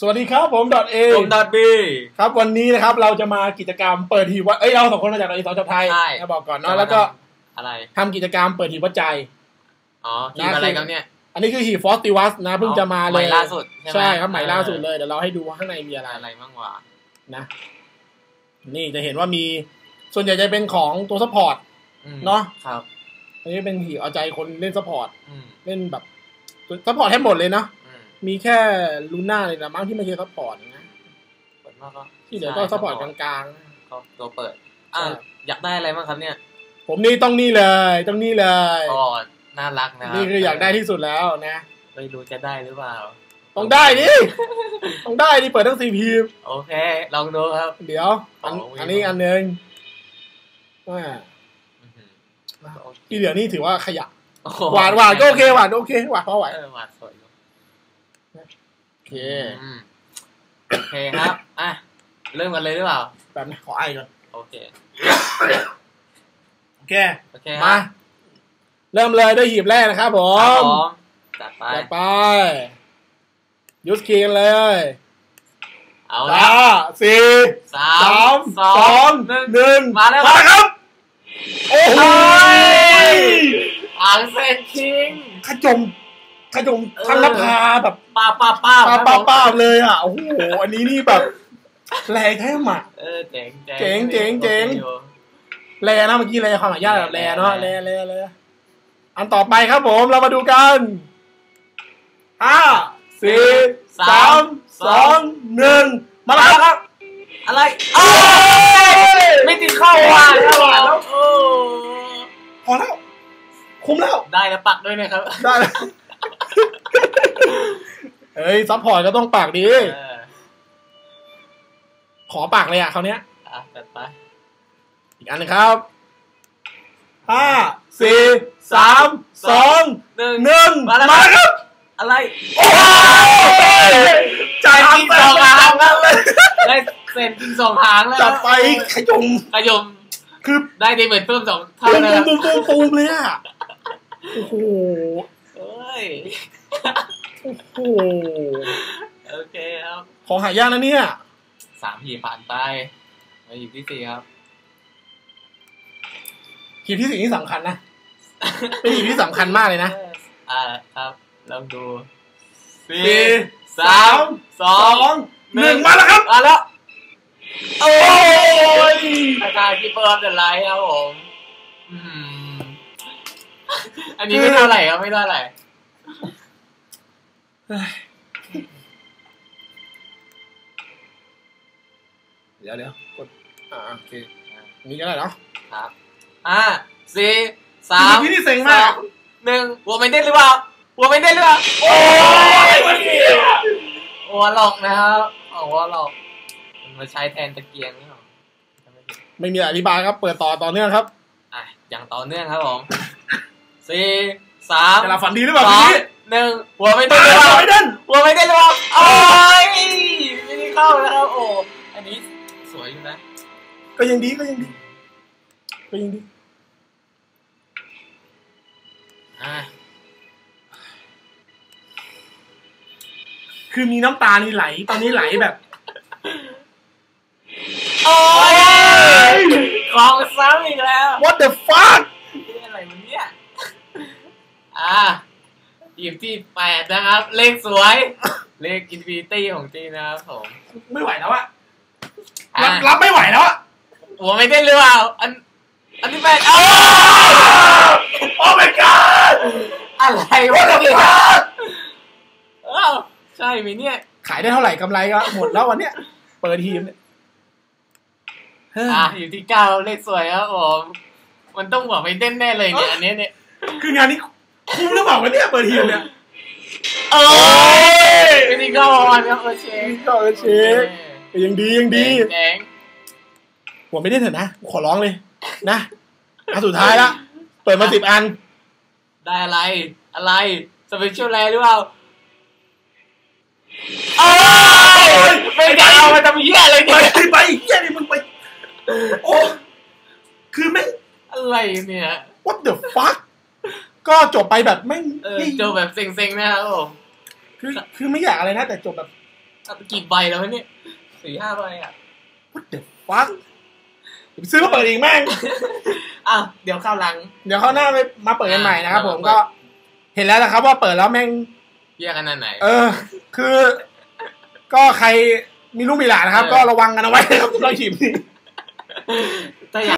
สวัสดีครับผมดอทเอผมดอทบีครับวันนี้นะครับเราจะมากิจกรรมเปิดหีบวัดเอ้ยเราสองคนมาจากดอทเอสองชาวไทยใช่นะบอกก่อนเนาะแล้วก็อะไรทำกิจกรรมเปิดหีบวัดใจอ๋อทีมอะไรครับเนี่ย อันนี้คือหีบฟอสติวัสนะเพิ่งจะมาเลยใหล่าสุดใช่ไหมใช่ครับใหม่ล่าสุดเลยเดี๋ยวเราให้ดูว่าข้างในมีอะไรอะไรบ้างวะนะ นี่จะเห็นว่ามีส่วนใหญ่จะเป็นของตัวซัพพอร์ตอืมเนอะครับ อันนี้เป็นหีบเอาใจคนเล่นซัพพอร์ตอืมเล่นแบบซัพพอร์ตให้หมดเลยเนาะอื มมีแค่ลูน่าเลยนะมั้งที่ไม่ใช่ซัพพอร์ตนะเปิดมากก็ที่เหลือก็ซัพพอร์ตกลางก็ตัวเปิด อะใช่อยากได้อะไรบ้างครับเนี่ยๆผมนี่ต้องนี่เลยต้องนี่เลยก็น่ารักนะครับนี่คืออยากได้ที่สุดแล้วนะไม่รู้จะได้หรือเปล่าต้องได้ดิต้องได้ดิเปิดทั้งสี่พีมโอเค ลองดูครับ เดี๋ยว อันโอ้ยอันนี้อันหนึ่งว่าอื้อหือที่เหลือนี่ถือว่าขยะโอ้โหวานหวานก็โอเคหวานโอเคหวานพอไหวเออหวานสวยอยู่โอ เคอืมโอเคครับ อะ เริ่มกันเลยหรือเปล่า แบบนี้ขอไอก่อน โอเค โอเค โอเคมา เริ่มเลยด้วยหีบแรกนะครับผครับมผมจัดไปจัดไป ยุสคีกันเลย เอาละห้าสี่สาสามมสสอองงหนึ่งหนึ่งมาแล้วมาครับ โอ้โหอ่างเซนคิงขจม ขจมทั้งนภาแบบป้าป้าป้าป้าป้าป้าเลยอะโอ้โหอันนี้นี่แบบแรงแท้หมาเออเจ๋งเจ๋งเจ๋งเจ๋งแรนะเมื่อกี้แรความหมายยากแบบแรเนาะแรแรแรอันต่อไปครับผมเรามาดูกันห้าสี่สามสองหนึ่งมาแล้วครับ อะไรเอ้ยไม่ติดเข้าว่ะเข้าว่ะแล้วโอ้พอแล้ว คุ้มแล้ว ได้แล้วปักด้วยนะครับ ได้แล้ว เฮ้ยซัพพอร์ตก็ต้องปากดี เออขอปากเลยอะคราวเนี้ย อะจัดไปอีกอันหนึงครับห้าสี่สามสองหนึ่งหนึ่งมาแล้วมาครับ อะไรโอ้ยจ่ายตังค์สองจ่าหายงตังค์เลยได้เซนกินสองหางแล้วจัดไปขยมขยมคือได้ดีเหมือนเพิ่มสองเท่าตูมนะคตูรับมตูมตูมตูมเลยอะ โอ้โห เอ้ย โอ้โหโอเคครับของหายากนะเนี่ยสามหีบผ่านไปมาหยิบที่สี่ครับหีบที่สี่นี่สำคัญนะเป็นหีบที่สำคัญมากเลยนะอ่าครับลองดูสี่สี่สามสสอองงหนึ่งมาแล้วครับมาแล้วโอ้ยอาการคีเปอร์ออฟเดอะไลท์ครับผมอืมอันนี้ไม่เท่าไหร่ครับไม่เท่าไหร่ เดี๋ยวเดี๋ยวกด อ่าโอเคอันนี้ก็ได้เนาะครับห้าสี่สามพี่นี่เซ็งมากสองหนึ่งหัวไม่ได้หรือเปล่าหัวไม่ได้หรือเปล่าโอ้ยวันนี้หัวหลอกนะครับเอาหัวหลอกมันมาใช้แทนตะเกียงนี่หรอจำไม่ผิดไม่มีอธิบายครับ เปิดต่อต่อเนื่องครับอะอย่างต่อเนื่องครับผมสี่สามจะหลับฝันดีหรือเปล่าสอพี่ง หนึ่งหัวไม่ได้มาหรือเปล่าไม่ดันหัวไม่ได้หรือเปล่าโอ้ยไม่ได้เข้านะครับโอ้อันนี้สวยอยู่นะ ก็ยังดีก็ยังดี ก็ยังดีอะคือมีน้ำตานี่ไหล ตอนนี้ไหลแบบ โอ้ยกองซ้ำอีกแล้ว what the fuck นี่อะไรมันเนี่ย อ่า หยิบที่แปดนะครับ เลขสวย เลขอินฟินิตี้ของจีนนะครับผมไม่ไหวแล้วอะอะรับรับไม่ไหวแล้วอะหัวไม่ได้หรือเปล่าอัน อันที่แปดเอ้าโอ้ my god อะไรวะ what the เนี่ย fuck เอ้าใช่ไหมเนี่ย ขายได้เท่าไหร่กำไรก็หมดแล้ววันเนี้ย เปิดทีมเนี่ยเฮ้ยอะอยู่ที่เก้าเลขสวยครับผมมันต้องหัวไม่เด้นแน่เลยเนี่ยอันนี้เนี่ย คืองานนี้ คุ้มหรือเปล่าวะเนี่ยเปิดทีมเนี่ยโอ้ยไม่ได้เข้ามาวันครับโอเชก็เออเช็คยังดียังดีแดงผมไม่ได้เถอะนะ ขอร้องเลย นะอันสุดท้ายละเปิดมาสิบอัน ได้อะไร อะไรสเปเชียลแลหรือเปล่าโอ้ยไม่ได้เอามาทำเหี้ยอะไรไปเนี่ยไปเฮียนี่มึงไป โอ้ คือไม่งอะไรเนี่ย what the fuck ก็จบไปแบบไม่เออไม่เจอแบบเซ็งๆนะครับผมคือคือไม่อยากอะไรนะ แต่จบแบบเอาไปกี่ใบแล้ววะเนี่ยสี่ห้าใบอะ what the fuck ผมซื้อมาเปิดเองแม่งอ้าวเดี๋ยวเข้าวหลัง เดี๋ยวเขาวหน้าไปมาเปิดกันใหม่นะครับอ่าผมเดี๋ก็ยวเห็นแล้วนะครับ ว่าเปิดแล้วแม่งแยกกันอันไหน เออ คือ ก็ใครมีลูกมีหลานนะครับเออก็ระวังกันเอาไว้นะครับสำหรับคลิปนี้